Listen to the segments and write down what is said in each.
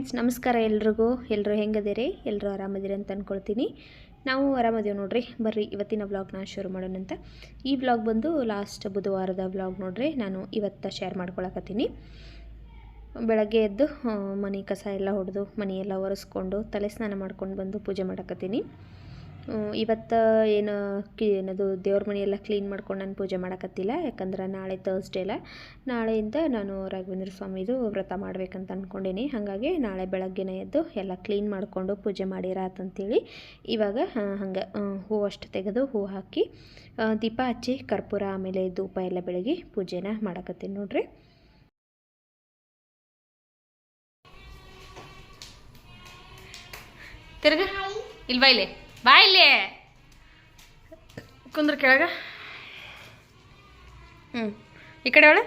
Friends, ನಮಸ್ಕಾರ ಎಲ್ರಿಗೂ. ಎಲ್ಲರೂ ಹೆಂಗದಿರಿ? ಎಲ್ಲರೂ ಆರಾಮದಿರಿ ಅಂತ ಅಂದ್ಕೊಳ್ತೀನಿ ನಾವು ಆರಾಮದೇವು ನೋಡ್ರಿ. ಬರ್ರಿ, ಇವತ್ತಿನ ವ್ಲಾಗ್ನ ಶುರು ಮಾಡೋಣ ಅಂತ. ಈ ವ್ಲಾಗ್ ಬಂದು ಲಾಸ್ಟ್ ಬುಧವಾರದ ವ್ಲಾಗ್ ನೋಡ್ರಿ. ನಾನು ಇವತ್ತು ಶೇರ್ ಮಾಡ್ಕೊಳಕತ್ತೀನಿ. ಬೆಳಗ್ಗೆ ಎದ್ದು ಮನೆ ಕಸ ಎಲ್ಲ ಹೊಡೆದು ಮನೆಯೆಲ್ಲ ಒರೆಸ್ಕೊಂಡು, ತಲೆ ಸ್ನಾನ ಮಾಡ್ಕೊಂಡು ಬಂದು ಪೂಜೆ ಮಾಡಕತ್ತೀನಿ. ಇವತ್ತು ಏನು ಕಿ, ಏನದು ದೇವ್ರ ಮನೆಯೆಲ್ಲ ಕ್ಲೀನ್ ಮಾಡ್ಕೊಂಡು ನಾನು ಪೂಜೆ ಮಾಡಕತ್ತಿಲ್ಲ, ಯಾಕಂದ್ರೆ ನಾಳೆ ತರ್ಸ್ಡೇ ಅಲ್ಲ. ನಾಳೆಯಿಂದ ನಾನು ರಾಘವೇಂದ್ರ ಸ್ವಾಮಿದು ವ್ರತ ಮಾಡ್ಬೇಕಂತ ಅಂದ್ಕೊಂಡೀನಿ ಹಾಗಾಗಿ ನಾಳೆ ಬೆಳಗ್ಗೆನೇ ಎದ್ದು ಎಲ್ಲ ಕ್ಲೀನ್ ಮಾಡಿಕೊಂಡು ಪೂಜೆ ಮಾಡಿರಾತಂತೇಳಿ ಇವಾಗ ಹಂಗೆ ಹೂವು ಅಷ್ಟು ತೆಗೆದು ಹೂವು ಹಾಕಿ ದೀಪ ಹಚ್ಚಿ ಕರ್ಪೂರ ಆಮೇಲೆ ಧೂಪ ಎಲ್ಲ ಬೆಳಗ್ಗೆ ಪೂಜೆನ ಮಾಡಕತ್ತೀನಿ ನೋಡ್ರಿ. ತಿರ್ಗ, ಇಲ್ವಾ ಇಲ್ಲಿ? ಬಾ ಇಲ್ಲಿ. ಕುಂದ್ರ ಕೆಳಗ. ಹ್ಞೂ ಈ ಕಡೆ ಅವಳೆ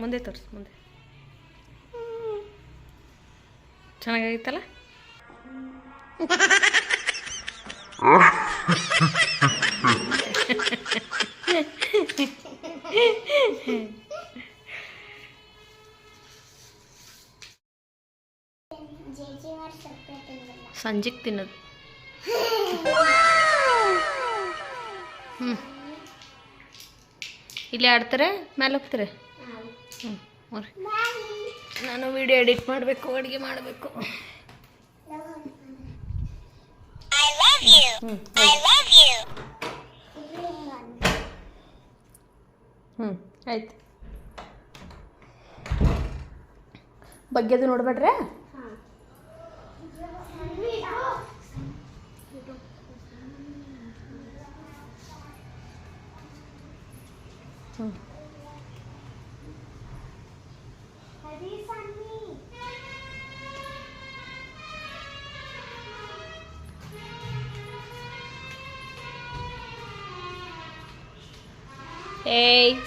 ಮುಂದೆ ತೋರಿಸ್ ಮುಂದೆ. ಚೆನ್ನಾಗಾಗಿತ್ತಲ್ಲ? ಸಂಜೆಗೆ ತಿನ್ನೋದು. ಹ್ಞೂ ಇಲ್ಲಿ ಆಡ್ತಾರೆ? ಮೇಲೆ ಹೋಗ್ತಾರೆ? ನಾನು ವಿಡಿಯೋ ಎಡಿಟ್ ಮಾಡಬೇಕು, ಅಡುಗೆ ಮಾಡಬೇಕು. ಹ್ಞೂ ಆಯ್ತು. ಬಗ್ಗೆದು ನೋಡ್ಬೇಡ್ರೆ? ಏಯ್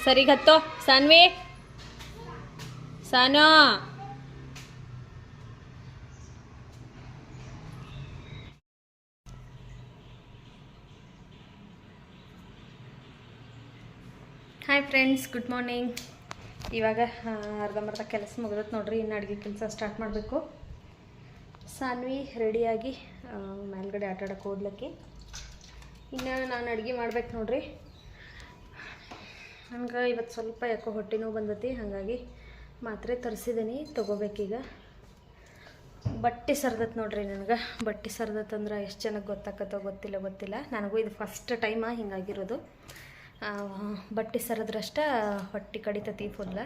ಸರಿ ಗತ್ತೋ. ಸಾನ್ವಿ. ಸಾನೋ. ಫ್ರೆಂಡ್ಸ್ ಗುಡ್ ಮಾರ್ನಿಂಗ್ ಇವಾಗ ಅರ್ಧಂಬರ್ಧ ಕೆಲಸ ಮುಗಿದತ್ ನೋಡ್ರಿ, ಇನ್ನು ಅಡುಗೆ ಕೆಲಸ ಸ್ಟಾರ್ಟ್ ಮಾಡಬೇಕು. ಸಾನ್ವಿ ರೆಡಿಯಾಗಿ ಮೇಲ್ಗಡೆ ಆಟ ಆಡಕ್ಕೆ ಹೋದ್ಲಕ್ಕೆ ಇನ್ನು ನಾನು ಅಡುಗೆ ಮಾಡ್ಬೇಕು ನೋಡ್ರಿ. ನನಗೆ ಇವತ್ತು ಸ್ವಲ್ಪ ಯಾಕೋ ಹೊಟ್ಟೆ ನೋವು ಬಂದತಿ, ಹಾಗಾಗಿ ಮಾತ್ರೆ ತರಿಸಿದ್ದೀನಿ ತೊಗೋಬೇಕೀಗ. ಬಟ್ಟೆ ಸರ್ದತ್ ನೋಡ್ರಿ ನನಗೆ. ಬಟ್ಟೆ ಸರ್ದತ್ ಅಂದ್ರೆ ಎಷ್ಟು ಜನಕ್ಕೆ ಗೊತ್ತಾಕತ್ತೋ ಗೊತ್ತಿಲ್ಲ ಗೊತ್ತಿಲ್ಲ. ನನಗೂ ಇದು ಫಸ್ಟ್ ಟೈಮ ಹಿಂಗಾಗಿರೋದು. ಬಟ್ಟೆ ಸರದ್ರಷ್ಟ ಹೊಟ್ಟೆ ಕಡಿತತಿ ಫುಲ್ಲ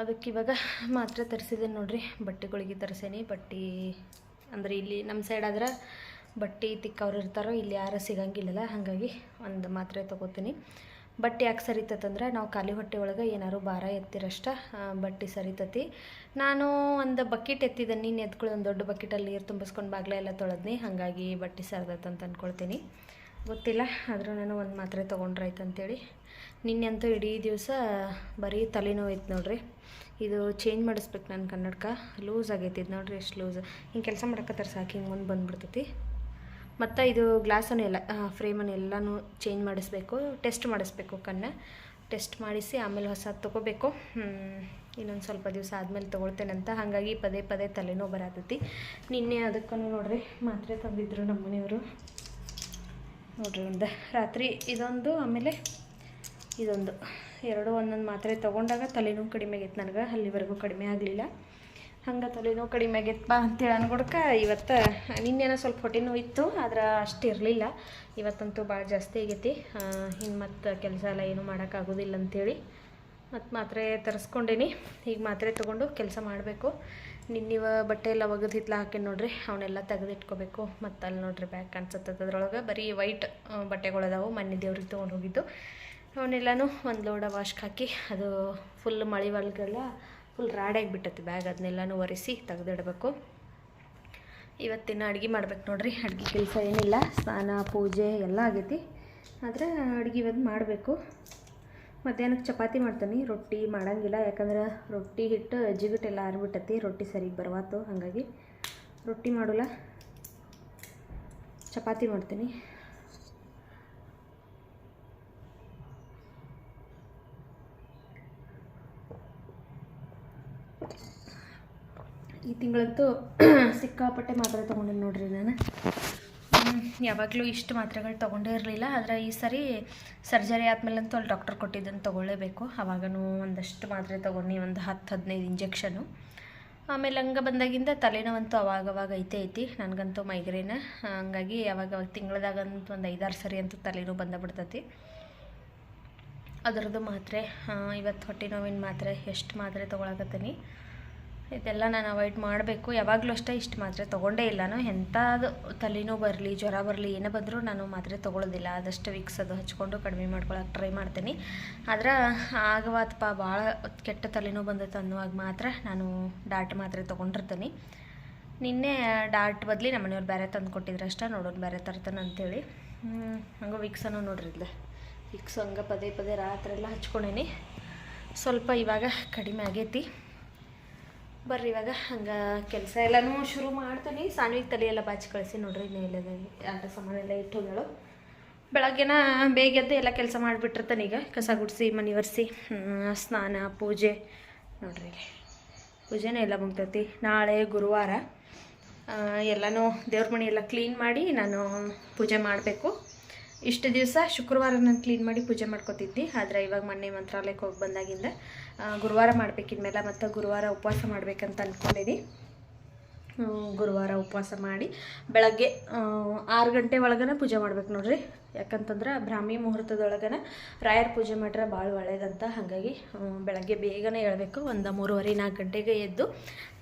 ಅದಕ್ಕೆ ಇವಾಗ ಮಾತ್ರ ತರಿಸಿದ್ದೀನಿ ನೋಡ್ರಿ, ಬಟ್ಟೆಗಳಿಗೆ ತರಿಸೇನಿ. ಬಟ್ಟೆ ಅಂದರೆ ಇಲ್ಲಿ ನಮ್ಮ ಸೈಡ್ ಆದ್ರೆ ಬಟ್ಟೆ ತಿಕ್ಕವ್ರು ಇರ್ತಾರೋ, ಇಲ್ಲಿ ಯಾರು ಸಿಗಂಗಿಲ್ಲಲ್ಲ, ಹಾಗಾಗಿ ಒಂದು ಮಾತ್ರೆ ತೊಗೋತೀನಿ. ಬಟ್ಟೆ ಯಾಕೆ ಸರಿತತಂದ್ರೆ, ನಾವು ಖಾಲಿ ಹೊಟ್ಟೆ ಒಳಗೆ ಏನಾದ್ರು ಭಾರ ಎತ್ತಿರಷ್ಟ ಬಟ್ಟೆ ಸರಿತತಿ. ನಾನು ಒಂದು ಬಕೆಟ್ ಎತ್ತಿದ್ದೆ ನೀನು ಎತ್ಕೊಳ್ಳಿ ಒಂದು ದೊಡ್ಡ ಬಕೆಟಲ್ಲಿ ನೀರು ತುಂಬಿಸ್ಕೊಂಡು ಬಾಗ್ಲ ಎಲ್ಲ ತೊಳೆದ್ನಿ, ಹಾಗಾಗಿ ಬಟ್ಟೆ ಸರಿದತ್ತಂತ ಅಂದ್ಕೊಳ್ತೀನಿ ಗೊತ್ತಿಲ್ಲ, ಆದರೂ ನಾನು ಒಂದು ಮಾತ್ರೆ ತೊಗೊಂಡ್ರಾಯ್ತು ಅಂತೇಳಿ. ನಿನ್ನೆ ಅಂತೂ ಇಡೀ ದಿವಸ ಬರೀ ತಲೆನೋವು ಐತೆ ನೋಡ್ರಿ. ಇದು ಚೇಂಜ್ ಮಾಡಿಸ್ಬೇಕು ನನ್ನ ಕನ್ನಡಕ. ಲೂಸ್ ಆಗೈತಿ ಇದು ನೋಡ್ರಿ ಎಷ್ಟು ಲೂಸ್ ಹಿಂಗೆ ಕೆಲಸ ಮಾಡಕತ್ತಾರ ಸಾಕು, ಹಿಂಗೆ ಮುಂದೆ ಬಂದ್ಬಿಡ್ತೈತಿ. ಮತ್ತು ಇದು ಗ್ಲಾಸನ್ನು ಎಲ್ಲ ಫ್ರೇಮನ್ನು ಎಲ್ಲನೂ ಚೇಂಜ್ ಮಾಡಿಸ್ಬೇಕು ಟೆಸ್ಟ್ ಮಾಡಿಸ್ಬೇಕು ಕಣ್ಣು. ಟೆಸ್ಟ್ ಮಾಡಿಸಿ ಆಮೇಲೆ ಹೊಸ ತೊಗೋಬೇಕು. ಇನ್ನೊಂದು ಸ್ವಲ್ಪ ದಿವಸ ಆದಮೇಲೆ ತೊಗೊಳ್ತೇನಂತ ಹಾಗಾಗಿ ಪದೇ ಪದೇ ತಲೆನೋವು ಬರತೈತಿ. ನಿನ್ನೆ ಅದಕ್ಕೂ ನೋಡ್ರಿ, ಮಾತ್ರೆ ತಂದಿದ್ರು ನಮ್ಮ ಮನೆಯವರು ನೋಡ್ರಿ ಒಂದು ರಾತ್ರಿ ಇದೊಂದು, ಆಮೇಲೆ ಇದೊಂದು. ಎರಡು ಒಂದೊಂದು ಮಾತ್ರೆ ತೊಗೊಂಡಾಗ ತಲೆನೋವು ಕಡಿಮೆ ಆಗೈತೆ ನನಗೆ, ಅಲ್ಲಿವರೆಗೂ ಕಡಿಮೆ ಆಗಲಿಲ್ಲ. ಹಂಗೆ ತಲೆನೋವು ಕಡಿಮೆ ಆಗೈತೆ ಬಾ ಅಂತೇಳಿ ಅನ್ಕೊಡ್ಕ ಇವತ್ತು, ನಿನ್ನೆನೋ ಸ್ವಲ್ಪ ಹೊಟ್ಟೆ ನೋವು ಇತ್ತು, ಆದ್ರೆ ಅಷ್ಟು ಇರಲಿಲ್ಲ. ಇವತ್ತಂತೂ ಭಾಳ ಜಾಸ್ತಿ ಆಗೈತಿ. ಇನ್ನು ಮತ್ತು ಕೆಲಸ ಎಲ್ಲ ಏನೂ ಮಾಡೋಕ್ಕಾಗೋದಿಲ್ಲ ಅಂಥೇಳಿ ಮತ್ತು ಮಾತ್ರೆ ತರಿಸ್ಕೊಂಡೇನಿ. ಈಗ ಮಾತ್ರೆ ತೊಗೊಂಡು ಕೆಲಸ ಮಾಡಬೇಕು. ನಿನ್ನಿವ ಬಟ್ಟೆ ಎಲ್ಲ ಒಗೆದು ಹಿತ್ಲ ಹಾಕಿ ನೋಡ್ರಿ ಅವನ್ನೆಲ್ಲ ತೆಗೆದಿಟ್ಕೋಬೇಕು. ಮತ್ತು ಅಲ್ಲಿ ನೋಡ್ರಿ ಬ್ಯಾಗ್ ಕಾಣಿಸುತ್ತೆ. ಅದ್ರೊಳಗೆ ಬರೀ ವೈಟ್ ಬಟ್ಟೆಗಳದಾವು ಮನೆ ದೇವ್ರಿಗೆ ತೊಗೊಂಡು ಹೋಗಿದ್ದು. ಅವನ್ನೆಲ್ಲನೂ ಒಂದು ಲೋಡ ವಾಶ್ಗೆ ಹಾಕಿ ಅದು ಫುಲ್ ಮಳೆ ಒಳಗೆಲ್ಲ ಫುಲ್ ರಾಡಾಗಿ ಬಿಟ್ಟತಿ ಬ್ಯಾಗ್. ಅದನ್ನೆಲ್ಲನೂ ಒರೆಸಿ ತೆಗೆದಿಡಬೇಕು. ಇವತ್ತಿನ ಅಡುಗೆ ಮಾಡ್ಬೇಕು ನೋಡ್ರಿ. ಅಡುಗೆ ಕೆಲಸ ಏನಿಲ್ಲ. ಸ್ನಾನ, ಪೂಜೆ ಎಲ್ಲ ಆಗೈತಿ. ಆದರೆ ಅಡುಗೆ ಇವತ್ತು ಮಾಡಬೇಕು. ಮಧ್ಯಾಹ್ನಕ್ಕೆ ಚಪಾತಿ ಮಾಡ್ತೀನಿ, ರೊಟ್ಟಿ ಮಾಡಂಗಿಲ್ಲ. ಯಾಕಂದ್ರೆ ರೊಟ್ಟಿ ಹಿಟ್ಟು ಜಿಗುಟೆಲ್ಲ ಆರ್ಬಿಟ್ಟತಿ ರೊಟ್ಟಿ ಸರಿಗೆ ಬರವಾತು, ಹಾಗಾಗಿ ರೊಟ್ಟಿ ಮಾಡೋಲ್ಲ. ಚಪಾತಿ ಮಾಡ್ತೀನಿ. ಈ ತಿಂಗಳಂತೂ ಸಿಕ್ಕಾಪಟ್ಟೆ ಮಾತ್ರ ತೊಗೊಂಡಿನಿ ನೋಡ್ರಿ ನಾನು. ಯಾವಾಗಲೂ ಇಷ್ಟು ಮಾತ್ರೆಗಳು ತೊಗೊಂಡೇ ಇರಲಿಲ್ಲ, ಆದರೆ ಈ ಸರಿ ಸರ್ಜರಿ ಆದಮೇಲಂತೂ ಅಲ್ಲಿ ಡಾಕ್ಟರ್ ಕೊಟ್ಟಿದ್ದನ್ನು ತೊಗೊಳ್ಳೇಬೇಕು. ಆವಾಗೂ ಒಂದಷ್ಟು ಮಾತ್ರೆ ತೊಗೊಂಡು ಒಂದು ಹತ್ತು ಹದಿನೈದು ಇಂಜೆಕ್ಷನು ಆಮೇಲೆ ಹಂಗೆ ಬಂದಾಗಿಂದ ತಲೆನೋವಂತೂ ಅವಾಗವಾಗ ಐತೆ ಐತಿ, ನನಗಂತೂ ಮೈಗ್ರೇನ ಹಂಗಾಗಿ ಯಾವಾಗ ತಿಂಗಳದಾಗಂತೂ ಒಂದು ಐದಾರು ಸರಿ ಅಂತೂ ತಲೆನೋವು ಬಂದ ಬಿಡ್ತೈತಿ. ಅದರದ್ದು ಮಾತ್ರೆ ಇವತ್ತು ಹೊಟ್ಟೆ ನೋವಿನ ಮಾತ್ರೆ, ಎಷ್ಟು ಮಾತ್ರೆ ತೊಗೊಳಕತ್ತೀನಿ. ಇದೆಲ್ಲ ನಾನು ಅವಾಯ್ಡ್ ಮಾಡಬೇಕು. ಯಾವಾಗಲೂ ಅಷ್ಟೇ ಇಷ್ಟು ಮಾತ್ರೆ ತೊಗೊಂಡೇ ಇಲ್ಲ ನಾನು. ಎಂಥದ್ದು ತಲೆನೋವು ಬರಲಿ, ಜ್ವರ ಬರಲಿ, ಏನೇ ಬಂದರೂ ನಾನು ಮಾತ್ರೆ ತೊಗೊಳ್ಳೋದಿಲ್ಲ. ಆದಷ್ಟು ವಿಕ್ಸ್ ಅದು ಹಚ್ಕೊಂಡು ಕಡಿಮೆ ಮಾಡ್ಕೊಳಕ್ಕೆ ಟ್ರೈ ಮಾಡ್ತೀನಿ. ಆದ್ರೆ ಆಗವಾತಪ್ಪ, ಭಾಳ ಕೆಟ್ಟ ತಲೆನೋವು ಬಂದೈತೆ ಅನ್ನುವಾಗ ಮಾತ್ರ ನಾನು ಡಾಟ್ ಮಾತ್ರೆ ತೊಗೊಂಡಿರ್ತೀನಿ. ನಿನ್ನೆ ಡಾಟ್ ಬದಲಿ ನಮ್ಮ ಮನೆಯವ್ರು ಬೇರೆ ತಂದು ಕೊಟ್ಟಿದ್ರೆ ಅಷ್ಟೇ ನೋಡೋಣ ಬೇರೆ ತರ್ತಾನೆ ಅಂತೇಳಿ. ಹಂಗೆ ವಿಕ್ಸನ್ನು ನೋಡ್ರಿ ಇಲ್ಲೇ ವಿಕ್ಸ್ ಹಂಗೆ ಪದೇ ಪದೇ ರಾತ್ರಿ ಎಲ್ಲ ಹಚ್ಕೊಂಡೇನಿ. ಸ್ವಲ್ಪ ಇವಾಗ ಕಡಿಮೆ ಆಗೈತಿ. ಬರ್ರಿ ಇವಾಗ, ಹಂಗೆ ಕೆಲಸ ಎಲ್ಲನೂ ಶುರು ಮಾಡ್ತೀನಿ. ಸಾನ್ವಿಗೆ ತಲೆ ಎಲ್ಲ ಬಾಚಿ ಕಳಿಸಿ ನೋಡ್ರಿ ಇನ್ನೆಲ್ಲ ಆಟ ಸಾಮಾನೆಲ್ಲ ಇಟ್ಟು ಹೋದಳು ಬೆಳಗ್ಗೆನ ಬೇಗ ಎದ್ದು ಎಲ್ಲ ಕೆಲಸ ಮಾಡಿಬಿಟ್ಟಿರ್ತಾನೆ ಈಗ. ಕಸ ಗುಡಿಸಿ, ಮನೆ ಒರೆಸಿ ಸ್ನಾನ, ಪೂಜೆ. ನೋಡ್ರಿ ಪೂಜೆನೇ ಎಲ್ಲ ಮುಗ್ದೈತಿ. ನಾಳೆ ಗುರುವಾರ ಎಲ್ಲನೂ ದೇವ್ರ ಮನೆ ಎಲ್ಲ ಕ್ಲೀನ್ ಮಾಡಿ ನಾನು ಪೂಜೆ ಮಾಡಬೇಕು. ಇಷ್ಟು ದಿವಸ ಶುಕ್ರವಾರ ನಾನು ಕ್ಲೀನ್ ಮಾಡಿ ಪೂಜೆ ಮಾಡ್ಕೋತಿದ್ದೆ ಆದರೆ ಇವಾಗ ಮೊನ್ನೆ ಮಂತ್ರಾಲಯಕ್ಕೆ ಹೋಗಿ ಬಂದಾಗಿಂದ ಗುರುವಾರ ಮಾಡಬೇಕಿದ್ಮೇಲೆ ಮತ್ತು ಗುರುವಾರ ಉಪವಾಸ ಮಾಡಬೇಕಂತ ಅಂದ್ಕೊಂಡಿದ್ದೀನಿ ಗುರುವಾರ ಉಪವಾಸ ಮಾಡಿ ಬೆಳಗ್ಗೆ ಆರು ಗಂಟೆ ಒಳಗನ ಪೂಜೆ ಮಾಡ್ಬೇಕು ನೋಡ್ರಿ. ಯಾಕಂತಂದ್ರೆ ಬ್ರಾಹ್ಮಿ ಮುಹೂರ್ತದೊಳಗನ ರಾಯರ ಪೂಜೆ ಮಾಡ್ರೆ ಭಾಳ ಒಳ್ಳೇದಂತ ಹಾಗಾಗಿ ಬೆಳಗ್ಗೆ ಬೇಗನೆ ಹೇಳಬೇಕು ಒಂದು ಮೂರುವರೆ ನಾಲ್ಕು ಗಂಟೆಗೆ ಎದ್ದು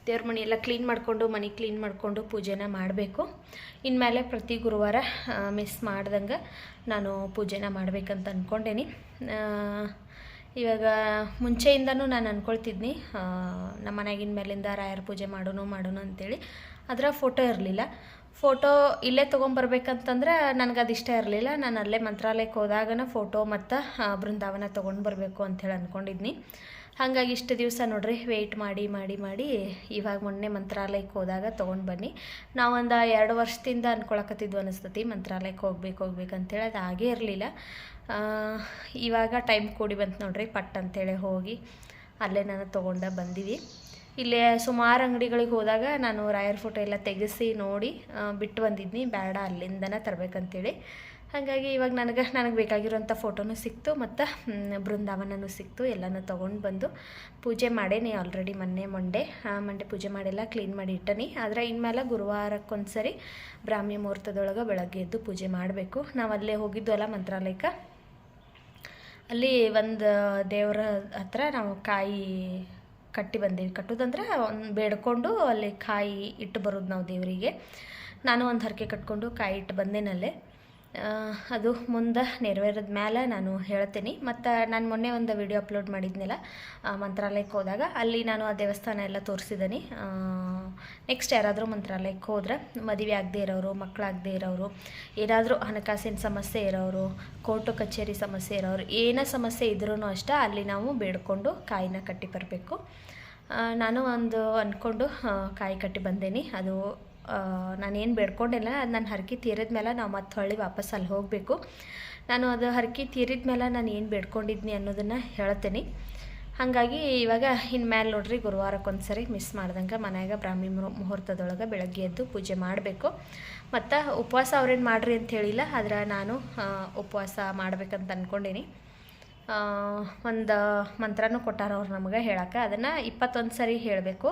ದೇವ್ರ ಮನೆ ಎಲ್ಲ ಕ್ಲೀನ್ ಮಾಡಿಕೊಂಡು, ಮನೆ ಕ್ಲೀನ್ ಮಾಡಿಕೊಂಡು ಪೂಜೆನ ಮಾಡಬೇಕು. ಇನ್ಮೇಲೆ ಪ್ರತಿ ಗುರುವಾರ ಮಿಸ್ ಮಾಡ್ದಂಗೆ ನಾನು ಪೂಜೆನ ಮಾಡಬೇಕಂತ ಅಂದ್ಕೊಂಡೇನಿ ಇವಾಗ ಮುಂಚೆಯಿಂದನೂ ನಾನು ಅಂದ್ಕೊಳ್ತಿದ್ನಿ ನಮ್ಮ ಮನೆಗಿನ ಮೇಲಿಂದ ರಾಯರ ಪೂಜೆ ಮಾಡೋನು ಮಾಡೋನು ಅಂತೇಳಿ. ಅದರ ಫೋಟೋ ಇರಲಿಲ್ಲ. ಫೋಟೋ ಇಲ್ಲೇ ತೊಗೊಂಬರ್ಬೇಕಂತಂದ್ರೆ ನನಗೆ ಇಷ್ಟ ಇರಲಿಲ್ಲ. ನಾನು ಅಲ್ಲೇ ಮಂತ್ರಾಲಯಕ್ಕೆ ಹೋದಾಗನ ಫೋಟೋ ಮತ್ತು ಬೃಂದಾವನ ತೊಗೊಂಡು ಬರಬೇಕು ಅಂಥೇಳಿ ಅಂದ್ಕೊಂಡಿದ್ನಿ ಹಾಗಾಗಿ ಇಷ್ಟು ದಿವಸ ನೋಡ್ರಿ ವೆಯ್ಟ್ ಮಾಡಿ ಮಾಡಿ ಮಾಡಿ. ಇವಾಗ ಮೊನ್ನೆ ಮಂತ್ರಾಲಯಕ್ಕೆ ಹೋದಾಗ ತೊಗೊಂಡು ಬನ್ನಿ. ನಾವೊಂದು ಎರಡು ವರ್ಷದಿಂದ ಅಂದ್ಕೊಳಕತ್ತಿದ್ವು ಅನಿಸ್ತತಿ, ಮಂತ್ರಾಲಯಕ್ಕೆ ಹೋಗ್ಬೇಕು ಹೋಗ್ಬೇಕು ಅಂತೇಳಿ ಅದು ಆಗೇ ಇರಲಿಲ್ಲ. ಇವಾಗ ಟೈಮ್ ಕೂಡಿ ಬಂತು ನೋಡ್ರಿ, ಪಟ್ ಅಂತೇಳಿ ಹೋಗಿ ಅಲ್ಲೇ ನಾನು ತೊಗೊಂಡ ಬಂದೀವಿ. ಇಲ್ಲೇ ಸುಮಾರು ಅಂಗಡಿಗಳಿಗೆ ಹೋದಾಗ ನಾನು ರಾಯರ್ ಫೋಟೋ ಎಲ್ಲ ತೆಗೆಸಿ ನೋಡಿ ಬಿಟ್ಟು ಬಂದಿದ್ನಿ. ಬೇಡ, ಅಲ್ಲಿಂದನೇ ತರಬೇಕಂತೇಳಿ. ಹಾಗಾಗಿ ಇವಾಗ ನನಗೆ ನನಗೆ ಬೇಕಾಗಿರೋಂಥ ಫೋಟೋನು ಸಿಕ್ತು ಮತ್ತು ಬೃಂದಾವನನೂ ಸಿಕ್ತು, ಎಲ್ಲನೂ ತೊಗೊಂಡು ಬಂದು ಪೂಜೆ ಮಾಡೇನಿ ಆಲ್ರೆಡಿ ಮೊನ್ನೆ ಮಂಡೆ. ಮಂಡೆ ಪೂಜೆ ಮಾಡೆಲ್ಲ ಕ್ಲೀನ್ ಮಾಡಿ ಇಟ್ಟನಿ. ಆದರೆ ಇನ್ಮೇಲೆ ಗುರುವಾರಕ್ಕೊಂದ್ಸರಿ ಬ್ರಾಹ್ಮಿ ಮುಹೂರ್ತದೊಳಗೆ ಬೆಳಗ್ಗೆ ಎದ್ದು ಪೂಜೆ ಮಾಡಬೇಕು. ನಾವು ಅಲ್ಲೇ ಹೋಗಿದ್ವಲ್ಲ ಮಂತ್ರಾಲಯಕ್ಕೆ. ಅಲ್ಲಿ ಒಂದು ದೇವರ ಹತ್ರ ನಾವು ಕಾಯಿ ಕಟ್ಟಿ ಬಂದೀವಿ. ಕಟ್ಟೋದಂದ್ರೆ ಒಂದು ಬೇಡ್ಕೊಂಡು ಅಲ್ಲಿ ಕಾಯಿ ಇಟ್ಟು ಬರೋದು ನಾವು ದೇವರಿಗೆ. ನಾನು ಒಂದು ಹರಕೆ ಕಟ್ಕೊಂಡು ಕಾಯಿ ಇಟ್ಟು ಬಂದೇನಲ್ಲೇ. ಅದು ಮುಂದೆ ನೆರವೇರಿದ ಮೇಲೆ ನಾನು ಹೇಳ್ತೀನಿ. ಮತ್ತು ನಾನು ಮೊನ್ನೆ ಒಂದು ವಿಡಿಯೋ ಅಪ್ಲೋಡ್ ಮಾಡಿದ್ನಲ್ಲ ಮಂತ್ರಾಲಯಕ್ಕೆ ಹೋದಾಗ, ಅಲ್ಲಿ ನಾನು ಆ ದೇವಸ್ಥಾನ ಎಲ್ಲ ತೋರಿಸಿದ್ದೀನಿ ನೆಕ್ಸ್ಟ್ ಯಾರಾದರೂ ಮಂತ್ರಾಲಯಕ್ಕೆ ಹೋದ್ರೆ ಮದುವೆ ಆಗದೆ ಇರೋರು ಮಕ್ಕಳಾಗದೇ ಇರೋರು, ಏನಾದರೂ ಹಣಕಾಸಿನ ಸಮಸ್ಯೆ ಇರೋರು ಕೋರ್ಟು ಕಚೇರಿ ಸಮಸ್ಯೆ ಇರೋರು, ಏನೇ ಸಮಸ್ಯೆ ಇದ್ರೂ ಅಷ್ಟೇ ಅಲ್ಲಿ ನಾವು ಬೇಡ್ಕೊಂಡು ಕಾಯಿನ ಕಟ್ಟಿ ಬರಬೇಕು. ನಾನು ಒಂದು ಅಂದ್ಕೊಂಡು ಕಾಯಿ ಕಟ್ಟಿ ಬಂದೇನಿ. ಅದು ನಾನೇನು ಬೇಡ್ಕೊಂಡಿಲ್ಲ ಅದು ನಾನು ಹರಕೆ ತೀರಿದ ಮೇಲೆ ನಾವು ಮತ್ತೆ ಹೊಳ್ಳಿ ವಾಪಸ್ ಅಲ್ಲಿ ಹೋಗಬೇಕು. ನಾನು ಅದು ಹರಕೆ ತೀರಿದ ಮೇಲೆ ನಾನು ಏನು ಬೇಡ್ಕೊಂಡಿದ್ನಿ ಅನ್ನೋದನ್ನು ಹೇಳ್ತೀನಿ. ಹಾಗಾಗಿ ಇವಾಗ ಇನ್ಮೇಲೆ ನೋಡ್ರಿ ಗುರುವಾರಕ್ಕೊಂದು ಸರಿ ಮಿಸ್ ಮಾಡ್ದಂಗೆ ಮನ್ಯಾಗ ಬ್ರಾಹ್ಮಿ ಮುಹೂರ್ತದೊಳಗೆ ಬೆಳಗ್ಗೆ ಎದ್ದು ಪೂಜೆ ಮಾಡಬೇಕು. ಮತ್ತು ಉಪವಾಸ ಅವ್ರೇನು ಮಾಡ್ರಿ ಅಂತ ಹೇಳಿಲ್ಲ, ಆದ್ರೆ ನಾನು ಉಪವಾಸ ಮಾಡ್ಬೇಕಂತ ಅಂದ್ಕೊಂಡೀನಿ ಒಂದು ಮಂತ್ರನೂ ಕೊಟ್ಟಾರ ಅವ್ರು ನಮಗೆ ಹೇಳಕ್ಕೆ ಅದನ್ನು ಇಪ್ಪತ್ತೊಂದು ಸರಿ ಹೇಳಬೇಕು.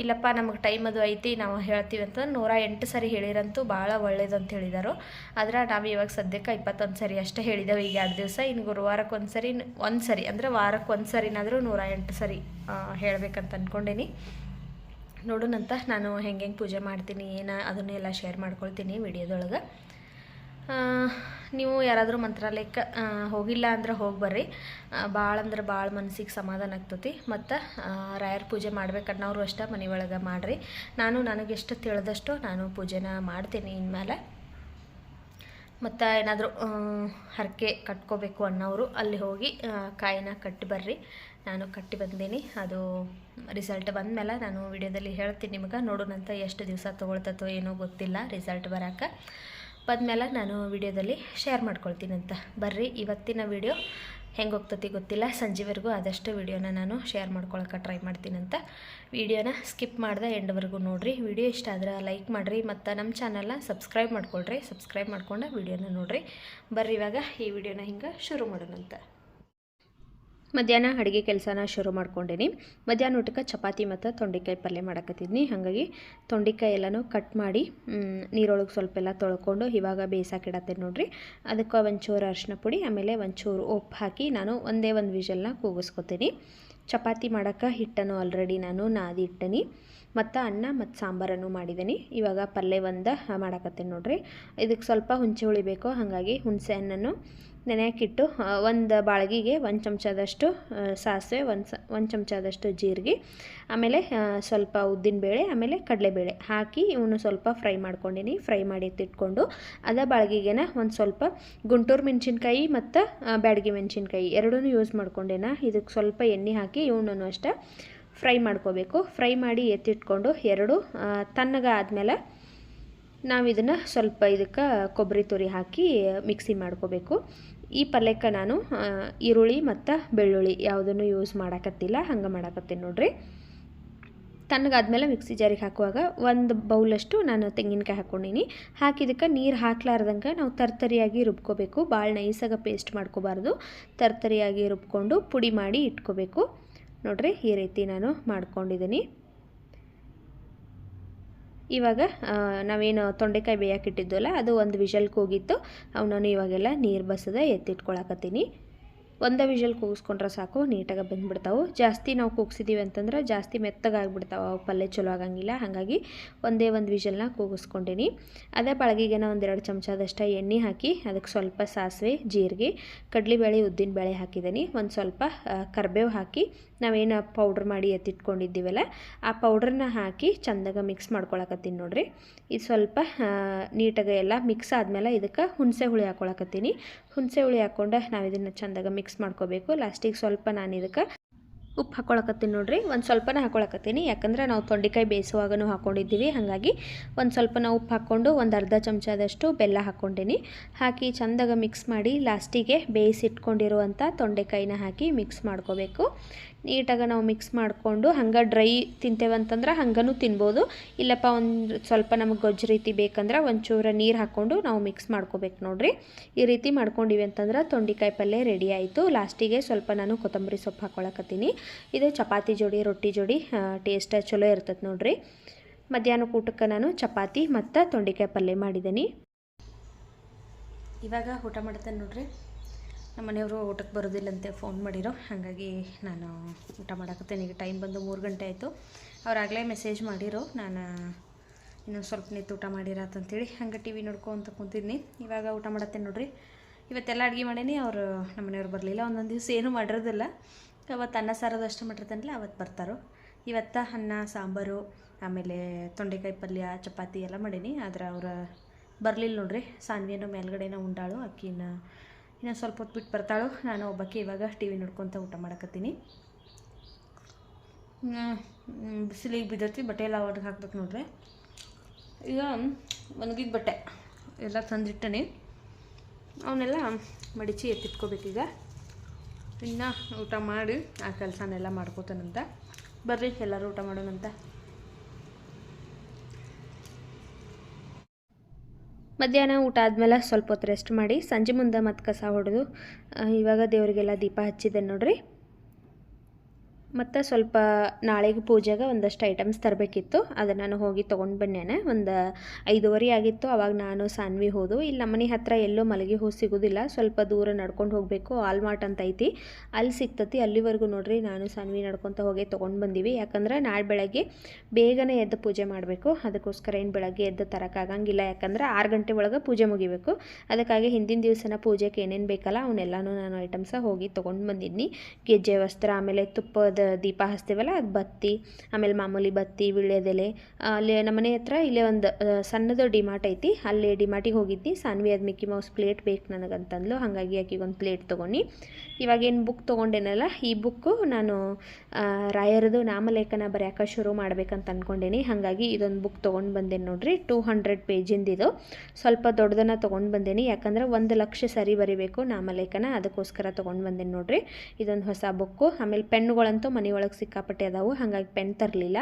ಇಲ್ಲಪ್ಪ, ನಮಗೆ ಟೈಮ್ ಅದು ಐತಿ, ನಾವು ಹೇಳ್ತೀವಿ ಅಂತ ನೂರ ಎಂಟು ಸರಿ ಹೇಳಿರಂತೂ ಭಾಳ ಒಳ್ಳೇದು ಅಂತ ಹೇಳಿದರು. ಆದ್ರೆ ನಾವು ಇವಾಗ ಸದ್ಯಕ್ಕೆ ಇಪ್ಪತ್ತೊಂದು ಸರಿ ಅಷ್ಟೇ ಹೇಳಿದೆವು, ಈಗ ಎರಡು ದಿವಸ ಇನ್ನು ಗುರುವಾರಕ್ಕೆ ಒಂದು ಸರಿ ಒಂದು ಸರಿ, ಅಂದರೆ ವಾರಕ್ಕೆ ಒಂದು ಸರಿನಾದರೂ ನೂರ ಎಂಟು ಸರಿ ಹೇಳಬೇಕಂತ ಅಂದ್ಕೊಂಡೇನಿ ನೋಡೋಣಂತ ನಾನು ಹೆಂಗೆ ಹೆಂಗೆ ಪೂಜೆ ಮಾಡ್ತೀನಿ, ಏನು, ಅದನ್ನೆಲ್ಲ ಶೇರ್ ಮಾಡ್ಕೊಳ್ತೀನಿ ವಿಡಿಯೋದೊಳಗೆ. ನೀವು ಯಾರಾದರೂ ಮಂತ್ರಾಲಯಕ್ಕೆ ಹೋಗಿಲ್ಲ ಅಂದ್ರೆ ಹೋಗಿ ಬರ್ರಿ ಭಾಳ ಅಂದ್ರೆ ಭಾಳ ಮನಸ್ಸಿಗೆ ಸಮಾಧಾನ ಆಗ್ತತಿ. ಮತ್ತು ರಾಯರ್ ಪೂಜೆ ಮಾಡ್ಬೇಕನ್ನೋರು ಅಷ್ಟೇ ಮನೆ ಒಳಗೆ ಮಾಡಿರಿ. ನಾನು ನನಗೆಷ್ಟು ತಿಳಿದಷ್ಟು ನಾನು ಪೂಜೆನ ಮಾಡ್ತೀನಿ ಇನ್ಮೇಲೆ ಮತ್ತು ಏನಾದರೂ ಹರಕೆ ಕಟ್ಕೋಬೇಕು ಅನ್ನೋರು ಅಲ್ಲಿ ಹೋಗಿ ಕಾಯಿನ ಕಟ್ಟಿ ಬರ್ರಿ. ನಾನು ಕಟ್ಟಿ ಬಂದೀನಿ. ಅದು ರಿಸಲ್ಟ್ ಬಂದಮೇಲೆ ನಾನು ವಿಡಿಯೋದಲ್ಲಿ ಹೇಳ್ತೀನಿ ನಿಮ್ಗೆ. ನೋಡೋಣಂತ ಎಷ್ಟು ದಿವಸ ತೊಗೊಳ್ತತೋ ಏನೋ ಗೊತ್ತಿಲ್ಲ ರಿಸಲ್ಟ್ ಬರೋಕೆ ಮೇಲೆ ನಾನು ವಿಡಿಯೋದಲ್ಲಿ ಶೇರ್ ಮಾಡ್ಕೊಳ್ತೀನಂತ. ಬರ್ರಿ, ಇವತ್ತಿನ ವಿಡಿಯೋ ಹೆಂಗೆ ಹೋಗ್ತತಿ ಗೊತ್ತಿಲ್ಲ. ಸಂಜೆವರೆಗೂ ಆದಷ್ಟು ವಿಡಿಯೋನ ನಾನು ಶೇರ್ ಮಾಡ್ಕೊಳಕ್ಕೆ ಟ್ರೈ ಮಾಡ್ತೀನಂತ. ವಿಡಿಯೋನ ಸ್ಕಿಪ್ ಮಾಡಿದೆ ಎಂಡ್ವರೆಗೂ ನೋಡಿರಿ. ವಿಡಿಯೋ ಇಷ್ಟ ಆದ್ರೆ ಲೈಕ್ ಮಾಡಿರಿ ಮತ್ತು ನಮ್ಮ ಚಾನಲ್ನ ಸಬ್ಸ್ಕ್ರೈಬ್ ಮಾಡ್ಕೊಳ್ರಿ. ಸಬ್ಸ್ಕ್ರೈಬ್ ಮಾಡ್ಕೊಂಡು ವಿಡಿಯೋನ ನೋಡಿರಿ. ಬರ್ರಿ ಇವಾಗ ಈ ವಿಡಿಯೋನ ಹಿಂಗೆ ಶುರು ಮಾಡೋಣಂತ. ಮಧ್ಯಾಹ್ನ ಅಡುಗೆ ಕೆಲಸನ ಶುರು ಮಾಡ್ಕೊಂಡೇನಿ. ಮಧ್ಯಾಹ್ನ ಊಟಕ್ಕೆ ಚಪಾತಿ ಮತ್ತು ತೊಂಡೆಕಾಯಿ ಪಲ್ಯ ಮಾಡಕತ್ತಿದ್ನಿ. ಹಾಗಾಗಿ ತೊಂಡೆಕಾಯಿ ಎಲ್ಲನೂ ಕಟ್ ಮಾಡಿ ನೀರೊಳಗೆ ಸ್ವಲ್ಪ ಎಲ್ಲ ತೊಳ್ಕೊಂಡು ಇವಾಗ ಬೇಯಿಸಾಕಿಡತ್ತೆ ನೋಡ್ರಿ. ಅದಕ್ಕೆ ಒಂಚೂರು ಅರಿಶಿನ ಪುಡಿ, ಆಮೇಲೆ ಒಂಚೂರು ಉಪ್ಪು ಹಾಕಿ ನಾನು ಒಂದೇ ಒಂದು ವಿಷಲ್ನ ಕೂಗಿಸ್ಕೊತೀನಿ. ಚಪಾತಿ ಮಾಡೋಕ್ಕೆ ಹಿಟ್ಟನ್ನು ಆಲ್ರೆಡಿ ನಾನು ನಾದಿ ಇಟ್ಟನಿ ಮತ್ತು ಅನ್ನ ಮತ್ತು ಸಾಂಬಾರನ್ನು ಮಾಡಿದ್ದೀನಿ ಇವಾಗ ಪಲ್ಯ ಒಂದು ಮಾಡಕತ್ತೀನಿ ನೋಡ್ರಿ. ಇದಕ್ಕೆ ಸ್ವಲ್ಪ ಹುಣಸೆ ಹುಳಿ ಬೇಕು, ಹಾಗಾಗಿ ಹುಣಸೆ ಹಣ್ಣನ್ನು ನೆನೆಯಕ್ಕಿಟ್ಟು ಒಂದು ಬಾಳ್ಗಿಗೆ ಒಂದು ಚಮಚದಷ್ಟು ಸಾಸಿವೆ, ಒಂದು ಸ, ಒಂದು ಚಮಚದಷ್ಟು ಜೀರಿಗೆ, ಆಮೇಲೆ ಸ್ವಲ್ಪ ಉದ್ದಿನಬೇಳೆ ಆಮೇಲೆ ಕಡಲೆಬೇಳೆ ಹಾಕಿ ಇವನು ಸ್ವಲ್ಪ ಫ್ರೈ ಮಾಡ್ಕೊಂಡಿನಿ. ಫ್ರೈ ಮಾಡಿ ಎತ್ತಿಟ್ಕೊಂಡು ಅದ ಬಾಳ್ಗಿಗೆನ ಒಂದು ಸ್ವಲ್ಪ ಗುಂಟೂರು ಮೆಣಸಿನ್ಕಾಯಿ ಮತ್ತು ಬ್ಯಾಡಗಿ ಮೆಣಸಿನ್ಕಾಯಿ ಎರಡೂ ಯೂಸ್ ಮಾಡ್ಕೊಂಡೇನ. ಇದಕ್ಕೆ ಸ್ವಲ್ಪ ಎಣ್ಣೆ ಹಾಕಿ ಇವನನ್ನು ಅಷ್ಟೇ ಫ್ರೈ ಮಾಡ್ಕೋಬೇಕು. ಫ್ರೈ ಮಾಡಿ ಎತ್ತಿಟ್ಕೊಂಡು ಎರಡು ತಣ್ಣಗಾದ್ಮೇಲೆ ನಾವು ಇದನ್ನು ಸ್ವಲ್ಪ ಇದಕ್ಕೆ ಕೊಬ್ಬರಿ ತುರಿ ಹಾಕಿ ಮಿಕ್ಸಿ ಮಾಡ್ಕೋಬೇಕು. ಈ ಪಲ್ಯಕ್ಕೆ ನಾನು ಈರುಳ್ಳಿ ಮತ್ತು ಬೆಳ್ಳುಳ್ಳಿ ಯಾವುದನ್ನು ಯೂಸ್ ಮಾಡಕತ್ತಿಲ್ಲ, ಹಂಗೆ ಮಾಡಕತ್ತೀನಿ ನೋಡ್ರಿ. ತಣ್ಣಗಾದ್ಮೇಲೆ ಮಿಕ್ಸಿ ಜಾರಿಗೆ ಹಾಕುವಾಗ ಒಂದು ಬೌಲಷ್ಟು ನಾನು ತೆಂಗಿನಕಾಯಿ ಹಾಕ್ಕೊಂಡೀನಿ ಹಾಕಿದಕ್ಕೆ ನೀರು ಹಾಕ್ಲಾರ್ದಂಗೆ ನಾವು ತರ್ತರಿಯಾಗಿ ರುಬ್ಕೋಬೇಕು. ಭಾಳ ನೈಸಾಗ ಪೇಸ್ಟ್ ಮಾಡ್ಕೋಬಾರ್ದು. ತರ್ತರಿಯಾಗಿ ರುಬ್ಕೊಂಡು ಪುಡಿ ಮಾಡಿ ಇಟ್ಕೋಬೇಕು. ನೋಡ್ರಿ ಈ ರೀತಿ ನಾನು ಮಾಡ್ಕೊಂಡಿದ್ದೀನಿ ಇವಾಗ ನಾವೇನು ತೊಂಡೆಕಾಯಿ ಬೇಯಕ್ಕಿಟ್ಟಿದ್ದಲ್ಲ ಅದು ಒಂದು ವಿಷಲ್ ಕೂಗಿತ್ತು. ಅವನನ್ನು ಇವಾಗೆಲ್ಲ ನೀರು ಬಸದ ಎತ್ತಿಟ್ಕೊಳಕತ್ತೀನಿ. ಒಂದೇ ವಿಷಲ್ ಕೂಗಿಸ್ಕೊಂಡ್ರೆ ಸಾಕು, ನೀಟಾಗಿ ಬಂದುಬಿಡ್ತಾವೆ. ಜಾಸ್ತಿ ನಾವು ಕೂಗಿಸಿದ್ದೀವಿ ಅಂತಂದ್ರೆ ಜಾಸ್ತಿ ಮೆತ್ತಗಾಗ್ಬಿಡ್ತಾವೆ ಅವು ಪಲ್ಯ ಚಲೋ ಆಗಂಗಿಲ್ಲ. ಹಾಗಾಗಿ ಒಂದೇ ಒಂದು ವಿಷಲ್ನ ಕೂಗಿಸ್ಕೊಂಡೀನಿ. ಅದೇ ಬಳಗಿಗೆನ ಒಂದೆರಡು ಚಮಚದಷ್ಟು ಎಣ್ಣೆ ಹಾಕಿ ಅದಕ್ಕೆ ಸ್ವಲ್ಪ ಸಾಸಿವೆ, ಜೀರಿಗೆ, ಕಡ್ಲಿಬೇಳೆ ಉದ್ದಿನ ಬೇಳೆ ಹಾಕಿದ್ದೀನಿ ಒಂದು ಸ್ವಲ್ಪ ಕರ್ಬೇವು ಹಾಕಿ ನಾವೇನು ಪೌಡ್ರ್ ಮಾಡಿ ಎತ್ತಿಟ್ಕೊಂಡಿದ್ದೀವಲ್ಲ, ಆ ಪೌಡ್ರನ್ನ ಹಾಕಿ ಚಂದಾಗ ಮಿಕ್ಸ್ ಮಾಡ್ಕೊಳಕತ್ತೀನಿ ನೋಡಿರಿ. ಇದು ಸ್ವಲ್ಪ ನೀಟಾಗಿ ಎಲ್ಲ ಮಿಕ್ಸ್ ಆದಮೇಲೆ ಇದಕ್ಕೆ ಹುಣಸೆ ಹುಳಿ ಹಾಕ್ಕೊಳಕತ್ತೀನಿ ಹುಣಸೆ ಹುಳಿ ಹಾಕ್ಕೊಂಡು ನಾವು ಇದನ್ನು ಚಂದಾಗ ಮಿಕ್ಸ್ ಮಾಡ್ಕೋಬೇಕು. ಲಾಸ್ಟಿಗೆ ಸ್ವಲ್ಪ ನಾನು ಇದಕ್ಕೆ ಉಪ್ಪು ಹಾಕ್ಕೊಳಕತ್ತೀನಿ ನೋಡಿರಿ. ಒಂದು ಸ್ವಲ್ಪನೇ ಹಾಕ್ಕೊಳಕತ್ತೀನಿ ಯಾಕಂದ್ರೆ ನಾವು ತೊಂಡೆಕಾಯಿ ಬೇಯಿಸುವಾಗೂ ಹಾಕ್ಕೊಂಡಿದ್ದೀವಿ ಹಾಗಾಗಿ ಒಂದು ಸ್ವಲ್ಪ ನಾವು ಉಪ್ಪು ಹಾಕ್ಕೊಂಡು ಒಂದು ಅರ್ಧ ಚಮಚದಷ್ಟು ಬೆಲ್ಲ ಹಾಕ್ಕೊಂಡೀನಿ ಹಾಕಿ ಚಂದಾಗ ಮಿಕ್ಸ್ ಮಾಡಿ ಲಾಸ್ಟಿಗೆ ಬೇಯಿಸಿಟ್ಕೊಂಡಿರುವಂಥ ತೊಂಡೆಕಾಯಿನ ಹಾಕಿ ಮಿಕ್ಸ್ ಮಾಡ್ಕೋಬೇಕು. ನೀಟಾಗಿ ನಾವು ಮಿಕ್ಸ್ ಮಾಡಿಕೊಂಡು ಹಂಗೆ ಡ್ರೈ ತಿಂತೇವಂತಂದ್ರೆ ಹಂಗೂ ತಿನ್ಬೋದು. ಇಲ್ಲಪ್ಪ, ಒಂದು ಸ್ವಲ್ಪ ನಮಗೆ ಗೊಜ್ಜು ರೀತಿ ಬೇಕಂದ್ರೆ ಒಂಚೂರು ನೀರು ಹಾಕ್ಕೊಂಡು ನಾವು ಮಿಕ್ಸ್ ಮಾಡ್ಕೋಬೇಕು ನೋಡಿರಿ. ಈ ರೀತಿ ಮಾಡ್ಕೊಂಡಿವಿ ಅಂತಂದ್ರೆ ತೊಂಡಿಕಾಯಿ ಪಲ್ಯ ರೆಡಿ ಆಯಿತು. ಲಾಸ್ಟಿಗೆ ಸ್ವಲ್ಪ ನಾನು ಕೊತ್ತಂಬರಿ ಸೊಪ್ಪು ಹಾಕ್ಕೊಳಕತ್ತೀನಿ ಇದು ಚಪಾತಿ ಜೋಡಿ, ರೊಟ್ಟಿ ಜೋಡಿ ಟೇಸ್ಟ್ ಚಲೋ ಇರ್ತದೆ ನೋಡಿರಿ. ಮಧ್ಯಾಹ್ನ ಊಟಕ್ಕೆ ನಾನು ಚಪಾತಿ ಮತ್ತು ತೊಂಡಿಕಾಯಿ ಪಲ್ಯ ಮಾಡಿದ್ದೀನಿ ಇವಾಗ ಊಟ ಮಾಡ್ತೇನೆ ನೋಡಿರಿ. ನಮ್ಮ ಮನೆಯವರು ಊಟಕ್ಕೆ ಬರೋದಿಲ್ಲಂತೆ ಫೋನ್ ಮಾಡಿರೋ. ಹಾಗಾಗಿ ನಾನು ಊಟ ಮಾಡಾಕತ್ತೇನೆ ಈಗ ಟೈಮ್ ಬಂದು ಮೂರು ಗಂಟೆ ಆಯಿತು. ಅವ್ರಾಗಲೇ ಮೆಸೇಜ್ ಮಾಡಿರೋ. ನಾನು ಇನ್ನೊಂದು ಸ್ವಲ್ಪ ನಿಂತು ಊಟ ಮಾಡಿರತ್ತಂತೇಳಿ ಹಂಗೆ ಟಿ ವಿ ನೋಡ್ಕೊಂತ ಕುಂತಿದ್ನಿ. ಇವಾಗ ಊಟ ಮಾಡತ್ತೇನೆ ನೋಡ್ರಿ. ಇವತ್ತೆಲ್ಲ ಅಡುಗೆ ಮಾಡೇನಿ. ಅವರು ನಮ್ಮ ಮನೆಯವ್ರು ಬರಲಿಲ್ಲ. ಒಂದೊಂದು ದಿವಸ ಏನೂ ಮಾಡಿರೋದಿಲ್ಲ. ಅವತ್ತು ಅನ್ನ ಸಾರೋದು ಅಷ್ಟು ಮಾಡಿರ್ತಾನಲ್ಲ, ಅವತ್ತು ಬರ್ತಾರೋ. ಇವತ್ತು ಅನ್ನ, ಸಾಂಬಾರು, ಆಮೇಲೆ ತೊಂಡೆಕಾಯಿ ಪಲ್ಯ, ಚಪಾತಿ ಎಲ್ಲ ಮಾಡೀನಿ. ಆದ್ರೆ ಅವ್ರು ಬರಲಿಲ್ಲ ನೋಡ್ರಿ. ಸಾನ್ವಿಯನ್ನು ಮೇಲ್ಗಡೆನ ಉಂಡಾಳು. ಅಕ್ಕಿನ ಇನ್ನು ಸ್ವಲ್ಪ ಹೊತ್ತು ಬಿಟ್ಟು ಬರ್ತಾಳು. ನಾನು ಒಬ್ಬಕ್ಕೆ ಇವಾಗ ಟಿ ವಿ ನೋಡ್ಕೊತ ಊಟ ಮಾಡಕತ್ತೀನಿ. ಬಿಸಿಲಿಗೆ ಬಿದ್ದತಿ, ಬಟ್ಟೆ ಎಲ್ಲ ಒಣಗಿ ಹಾಕ್ಬೇಕು ನೋಡ್ರಿ. ಈಗ ಒಣಗಿದ ಬಟ್ಟೆ ಎಲ್ಲ ತಂದಿಟ್ಟನಿ. ಅವನ್ನೆಲ್ಲ ಮಡಿಚಿ ಎತ್ತಿಟ್ಕೋಬೇಕೀಗ ಇನ್ನು ಊಟ ಮಾಡಿ ಆ ಕೆಲಸನೆಲ್ಲ ಮಾಡ್ಕೋತಾನಂತ. ಬರ್ರಿ, ಎಲ್ಲರೂ ಊಟ ಮಾಡೋಣಂತ. ಮಧ್ಯಾಹ್ನ ಊಟ ಆದಮೇಲೆ ಸ್ವಲ್ಪ ಹೊತ್ತು ರೆಸ್ಟ್ ಮಾಡಿ, ಸಂಜೆ ಮುಂದೆ ಮತ್ತೆ ಕಸ ಹೊಡೆದು ಇವಾಗ ದೇವರಿಗೆಲ್ಲ ದೀಪ ಹಚ್ಚಿದೆ ನೋಡ್ರಿ. ಮತ್ತು ಸ್ವಲ್ಪ ನಾಳೆಗೆ ಪೂಜೆಗೆ ಒಂದಷ್ಟು ಐಟಮ್ಸ್ ತರಬೇಕಿತ್ತು. ಅದನ್ನು ನಾನು ಹೋಗಿ ತೊಗೊಂಡು ಬಂದೇನೆ. ಒಂದು ಐದುವರೆ ಆಗಿತ್ತು. ಅವಾಗ ನಾನು ಸಾನ್ವಿ ಹೋದು. ಇಲ್ಲಿ ನಮ್ಮನೆ ಹತ್ರ ಎಲ್ಲೋ ಮಲಗಿ ಹೂ ಸಿಗೋದಿಲ್ಲ. ಸ್ವಲ್ಪ ದೂರ ನಡ್ಕೊಂಡು ಹೋಗಬೇಕು. ಆಲ್ಮಾರ್ಟ್ ಅಂತ ಐತಿ. ಅಲ್ಲಿ ಸಿಗ್ತತಿ. ಅಲ್ಲಿವರೆಗೂ ನೋಡ್ರಿ ನಾನು ಸಾನ್ವಿ ನಡ್ಕೊತ ಹೋಗಿ ತೊಗೊಂಡು ಬಂದೀವಿ. ಯಾಕಂದ್ರೆ ನಾಳೆ ಬೆಳಗ್ಗೆ ಬೇಗನೆ ಎದ್ದು ಪೂಜೆ ಮಾಡಬೇಕು. ಅದಕ್ಕೋಸ್ಕರ ಏನು ಬೆಳಗ್ಗೆ ಎದ್ದು ತರೋಕ್ಕಾಗಂಗಿಲ್ಲ ಯಾಕಂದ್ರೆ ಆರು ಗಂಟೆ ಒಳಗೆ ಪೂಜೆ ಮುಗಿಬೇಕು. ಅದಕ್ಕಾಗಿ ಹಿಂದಿನ ದಿವಸನ ಪೂಜೆಗೆ ಏನೇನು ಬೇಕಲ್ಲ ಅವನ್ನೆಲ್ಲನೂ ನಾನು ಐಟಮ್ಸ ಹೋಗಿ ತೊಗೊಂಡು ಬಂದಿದ್ದೀನಿ ಗೆಜ್ಜೆ, ವಸ್ತ್ರ, ಆಮೇಲೆ ತುಪ್ಪದ ತುಪ್ಪದ ದೀಪ ಹಚ್ತೇವಲ್ಲ, ಅದು ಬತ್ತಿ, ಆಮೇಲೆ ಮಾಮೂಲಿ ಬತ್ತಿ, ವಿಳ್ಯದೆಲೆ ಅಲ್ಲಿ ನಮ್ಮನೆ ಹತ್ರ ಇಲ್ಲೇ ಒಂದು ಸಣ್ಣದು ಡಿಮಾರ್ಟ್ ಐತಿ, ಅಲ್ಲಿ ಡಿಮಾರ್ಟಿಗೆ ಹೋಗಿದ್ದೆ, ಸಾನ್ವಿ ಅದು ಮಿಕ್ಕಿ ಮೌಸ್ ಪ್ಲೇಟ್ ಬೇಕು ನನಗಂತಂದ್ಲು, ಹಾಗಾಗಿ ಆಕಿಗೆ ಒಂದು ಪ್ಲೇಟ್ ತೊಗೊಂಡು. ಇವಾಗ ಏನು ಬುಕ್ ತೊಗೊಂಡೇನಲ್ಲ, ಈ ಬುಕ್ಕು ನಾನು ರಾಯರದು ನಾಮಲೇಖನ ಬರೆಯಕ್ಕೆ ಶುರು ಮಾಡ್ಬೇಕಂತ ಅಂದ್ಕೊಂಡೇನಿ ಹಾಗಾಗಿ ಇದೊಂದು ಬುಕ್ ತೊಗೊಂಡು ಬಂದೇನೆ ನೋಡ್ರಿ, ಟೂ ಹಂಡ್ರೆಡ್ ಪೇಜಿಂದಿದು ಸ್ವಲ್ಪ ದೊಡ್ಡದನ್ನು ತೊಗೊಂಡು ಬಂದೇನಿ, ಯಾಕಂದ್ರೆ ಒಂದು ಲಕ್ಷ ಸರಿ ಬರಿಬೇಕು ನಾಮಲೇಖನ, ಅದಕ್ಕೋಸ್ಕರ ತೊಗೊಂಡು ಬಂದೇನೆ ನೋಡ್ರಿ, ಇದೊಂದು ಹೊಸ ಬುಕ್ಕು, ಆಮೇಲೆ ಪೆನ್ನುಗಳಂತೂ ಮನೆಯೊಳಗೆ ಸಿಕ್ಕಾಪಟ್ಟೆ ಅದಾವು, ಹಾಗಾಗಿ ಪೆನ್ ತರಲಿಲ್ಲ.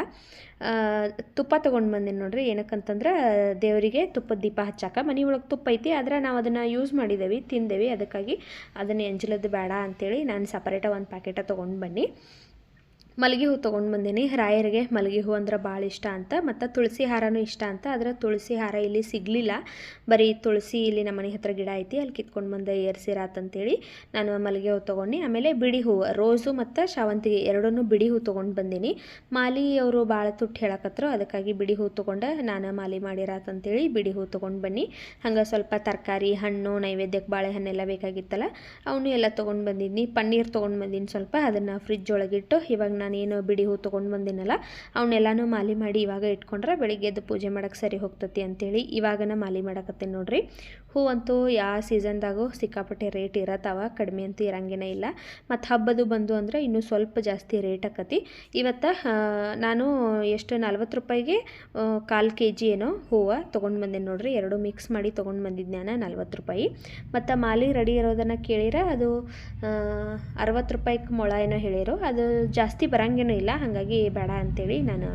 ತುಪ್ಪ ತೊಗೊಂಡು ಬಂದೀನಿ ನೋಡ್ರಿ, ಏನಕ್ಕಂತಂದ್ರೆ ದೇವರಿಗೆ ತುಪ್ಪದ ದೀಪ ಹಚ್ಚಾಕ. ಮನೆಯೊಳಗೆ ತುಪ್ಪ ಐತಿ, ಆದ್ರೆ ನಾವು ಅದನ್ನು ಯೂಸ್ ಮಾಡಿದ್ದೇವೆ ತಿಂದೇವಿ, ಅದಕ್ಕಾಗಿ ಅದನ್ನು ಎಂಜಲದ್ದು ಬೇಡ ಅಂಥೇಳಿ ನಾನು ಸಪರೇಟಾಗಿ ಒಂದು ಪ್ಯಾಕೆಟ ತೊಗೊಂಡು ಬನ್ನಿ ಮಲ್ಲಿಗೆ ಹೂ ತೊಗೊಂಡು ಬಂದೀನಿ. ರಾಯರಿಗೆ ಮಲ್ಲಿಗೆ ಹೂ ಅಂದ್ರೆ ಭಾಳ ಇಷ್ಟ ಅಂತ. ಮತ್ತು ತುಳಸಿ ಹಾರನೂ ಇಷ್ಟ ಅಂತ. ಆದರೆ ತುಳಸಿ ಹಾರ ಇಲ್ಲಿ ಸಿಗಲಿಲ್ಲ. ಬರೀ ತುಳಸಿ ಇಲ್ಲಿ ನಮ್ಮ ಮನೆ ಹತ್ರ ಗಿಡ ಐತಿ. ಅಲ್ಲಿ ಕಿತ್ಕೊಂಡು ಬಂದೆ ಏರ್ಸಿರಾತಂತೇಳಿ ನಾನು ಮಲ್ಲಿಗೆ ಹೂ ತೊಗೊಂಡು, ಆಮೇಲೆ ಬಿಡಿ ಹೂವು ರೋಸು ಮತ್ತು ಶಾವಂತಿಗೆ ಎರಡನ್ನೂ ಬಿಡಿ ಹೂ ತೊಗೊಂಡು ಬಂದೀನಿ. ಮಾಲಿ ಅವರು ಭಾಳ ತುಟ್ಟು ಹೇಳಕತ್ರು. ಅದಕ್ಕಾಗಿ ಬಿಡಿ ಹೂ ತೊಗೊಂಡು ನಾನು ಮಾಲಿ ಮಾಡಿರಾತಂತೇಳಿ ಬಿಡಿ ಹೂ ತೊಗೊಂಡು ಬನ್ನಿ ಹಂಗೆ ಸ್ವಲ್ಪ ತರಕಾರಿ, ಹಣ್ಣು ನೈವೇದ್ಯಕ್ಕೆ ಬಾಳೆಹಣ್ಣೆಲ್ಲ ಬೇಕಾಗಿತ್ತಲ್ಲ ಅವನು ಎಲ್ಲ ತೊಗೊಂಡು ಬಂದಿದ್ದೀನಿ ಪನ್ನೀರ್ ತೊಗೊಂಡು ಬಂದೀನಿ ಸ್ವಲ್ಪ. ಅದನ್ನು ಫ್ರಿಜ್ ಒಳಗಿಟ್ಟು ಇವಾಗ ನಾನೇನು ಬಿಡಿ ಹೂ ತೊಗೊಂಡು ಬಂದಿನಲ್ಲ ಅವನ್ನೆಲ್ಲನೂ ಮಾಲಿ ಮಾಡಿ ಇವಾಗ ಇಟ್ಕೊಂಡ್ರೆ ಬೆಳಿಗ್ಗೆ ಎದ್ದು ಪೂಜೆ ಮಾಡೋಕ್ಕೆ ಸರಿ ಹೋಗ್ತತಿ ಅಂತೇಳಿ ಇವಾಗನ ಮಾಲಿ ಮಾಡಕತ್ತೀನಿ ನೋಡ್ರಿ. ಹೂವಂತೂ ಯಾವ ಸೀಸನ್ದಾಗೂ ಸಿಕ್ಕಾಪಟ್ಟೆ ರೇಟ್ ಇರತ್ತವ, ಕಡಿಮೆ ಅಂತೂ ಇರಂಗೇನ ಇಲ್ಲ. ಮತ್ತು ಹಬ್ಬದು ಬಂದು ಅಂದ್ರೆ ಇನ್ನೂ ಸ್ವಲ್ಪ ಜಾಸ್ತಿ ರೇಟ್ ಆಕತಿ. ಇವತ್ತು ನಾನು ಎಷ್ಟು ನಲ್ವತ್ತು ರೂಪಾಯಿಗೆ ಕಾಲು ಕೆ ಜಿ ಏನೋ ಹೂವು ತೊಗೊಂಡು ಬಂದೆ ನೋಡ್ರಿ. ಎರಡು ಮಿಕ್ಸ್ ಮಾಡಿ ತೊಗೊಂಡು ಬಂದಿದ್ದೆ ನಾನು ನಲ್ವತ್ತು ರೂಪಾಯಿ. ಮತ್ತು ಮಾಲಿ ರೆಡಿ ಇರೋದನ್ನು ಕೇಳಿರ ಅದು ಅರವತ್ತು ರೂಪಾಯಿಗೆ ಮೊಳ ಏನೋ ಹೇಳಿರು ಅದು ಜಾಸ್ತಿ ಬರಂಗೇನೂ ಇಲ್ಲ. ಹಾಗಾಗಿ ಬೇಡ ಅಂತೇಳಿ ನಾನು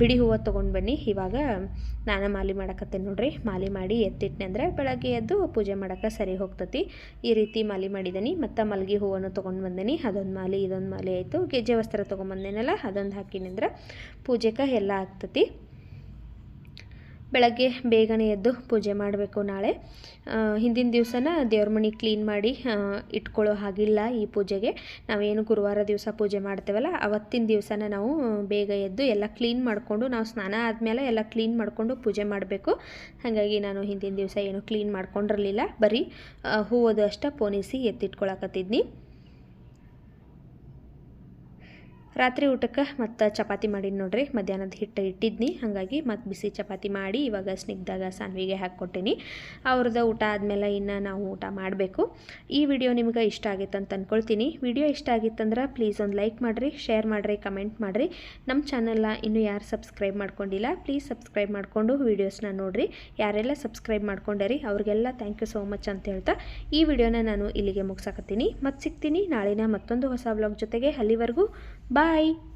ಬಿಡಿ ಹೂವು ತೊಗೊಂಡು ಬನ್ನಿ. ಇವಾಗ ನಾನು ಮಾಲಿ ಮಾಡಕತ್ತೇನೆ ನೋಡ್ರಿ. ಮಾಲಿ ಮಾಡಿ ಎತ್ತಿಟ್ನೆ ಅಂದರೆ ಬೆಳಗ್ಗೆ ಎದ್ದು ಪೂಜೆ ಮಾಡೋಕೆ ಸರಿ ಹೋಗ್ತತಿ. ಈ ರೀತಿ ಮಾಲಿ ಮಾಡಿದ್ದೀನಿ ಮತ್ತು ಮಲ್ಗೆ ಹೂವನ್ನು ತೊಗೊಂಡು ಬಂದೇನಿ. ಅದೊಂದು ಮಾಲಿ, ಇದೊಂದು ಮಾಲಿ ಆಯಿತು. ಗೆಜ್ಜೆ ವಸ್ತ್ರ ತೊಗೊಂಬಂದೇನಲ್ಲ ಅದೊಂದು ಹಾಕಿನಿಂದ್ರೆ ಪೂಜೆಗೆ ಎಲ್ಲ ಆಗ್ತತಿ. ಬೆಳಗ್ಗೆ ಬೇಗನೆ ಎದ್ದು ಪೂಜೆ ಮಾಡಬೇಕು ನಾಳೆ. ಹಿಂದಿನ ದಿವಸನ ದೇವ್ರ ಮನೆ ಕ್ಲೀನ್ ಮಾಡಿ ಇಟ್ಕೊಳ್ಳೋ ಹಾಗಿಲ್ಲ ಈ ಪೂಜೆಗೆ. ನಾವೇನು ಗುರುವಾರ ದಿವಸ ಪೂಜೆ ಮಾಡ್ತೇವಲ್ಲ, ಅವತ್ತಿನ ದಿವಸನ ನಾವು ಬೇಗ ಎದ್ದು ಎಲ್ಲ ಕ್ಲೀನ್ ಮಾಡಿಕೊಂಡು, ನಾವು ಸ್ನಾನ ಆದಮೇಲೆ ಎಲ್ಲ ಕ್ಲೀನ್ ಮಾಡಿಕೊಂಡು ಪೂಜೆ ಮಾಡಬೇಕು. ಹಾಗಾಗಿ ನಾನು ಹಿಂದಿನ ದಿವಸ ಏನು ಕ್ಲೀನ್ ಮಾಡ್ಕೊಂಡಿರಲಿಲ್ಲ. ಬರೀ ಹೂವದು ಅಷ್ಟೇ ಪೋಣಿಸಿ ಎತ್ತಿಟ್ಕೊಳಕತ್ತಿದ್ನಿ. ರಾತ್ರಿ ಊಟಕ್ಕೆ ಮತ್ತು ಚಪಾತಿ ಮಾಡೀನಿ ನೋಡ್ರಿ. ಮಧ್ಯಾಹ್ನದ ಹಿಟ್ಟು ಇಟ್ಟಿದ್ನಿ. ಹಾಗಾಗಿ ಮತ್ತು ಬಿಸಿ ಚಪಾತಿ ಮಾಡಿ ಇವಾಗ ಸ್ನಿಗ್ದಾಗ ಸಾನ್ವಿಗೆ ಹಾಕ್ಕೊಟ್ಟೀನಿ. ಅವ್ರದ್ದು ಊಟ ಆದಮೇಲೆ ಇನ್ನು ನಾವು ಊಟ ಮಾಡಬೇಕು. ಈ ವಿಡಿಯೋ ನಿಮ್ಗೆ ಇಷ್ಟ ಆಗಿತ್ತು ಅಂತ ಅಂದ್ಕೊಳ್ತೀನಿ ವಿಡಿಯೋ ಇಷ್ಟ ಆಗಿತ್ತಂದ್ರೆ ಪ್ಲೀಸ್ ಒಂದು ಲೈಕ್ ಮಾಡಿರಿ, ಶೇರ್ ಮಾಡಿರಿ, ಕಮೆಂಟ್ ಮಾಡಿರಿ. ನಮ್ಮ ಚಾನಲ್ನ ಇನ್ನೂ ಯಾರು ಸಬ್ಸ್ಕ್ರೈಬ್ ಮಾಡ್ಕೊಂಡಿಲ್ಲ, ಪ್ಲೀಸ್ ಸಬ್ಸ್ಕ್ರೈಬ್ ಮಾಡಿಕೊಂಡು ವೀಡಿಯೋಸ್ನ ನೋಡಿರಿ. ಯಾರೆಲ್ಲ ಸಬ್ಸ್ಕ್ರೈಬ್ ಮಾಡ್ಕೊಂಡಿರಿ ಅವ್ರಿಗೆಲ್ಲ ಥ್ಯಾಂಕ್ ಯು ಸೋ ಮಚ್ ಅಂತ ಹೇಳ್ತಾ ಈ ವಿಡಿಯೋನ ನಾನು ಇಲ್ಲಿಗೆ ಮುಗಿಸಾಕತ್ತೀನಿ. ಮತ್ತು ಸಿಗ್ತೀನಿ ನಾಳಿನ ಮತ್ತೊಂದು ಹೊಸ ವ್ಲಾಗ್ ಜೊತೆಗೆ ಅಲ್ಲಿವರೆಗೂ. ಬಾಯ್ Bye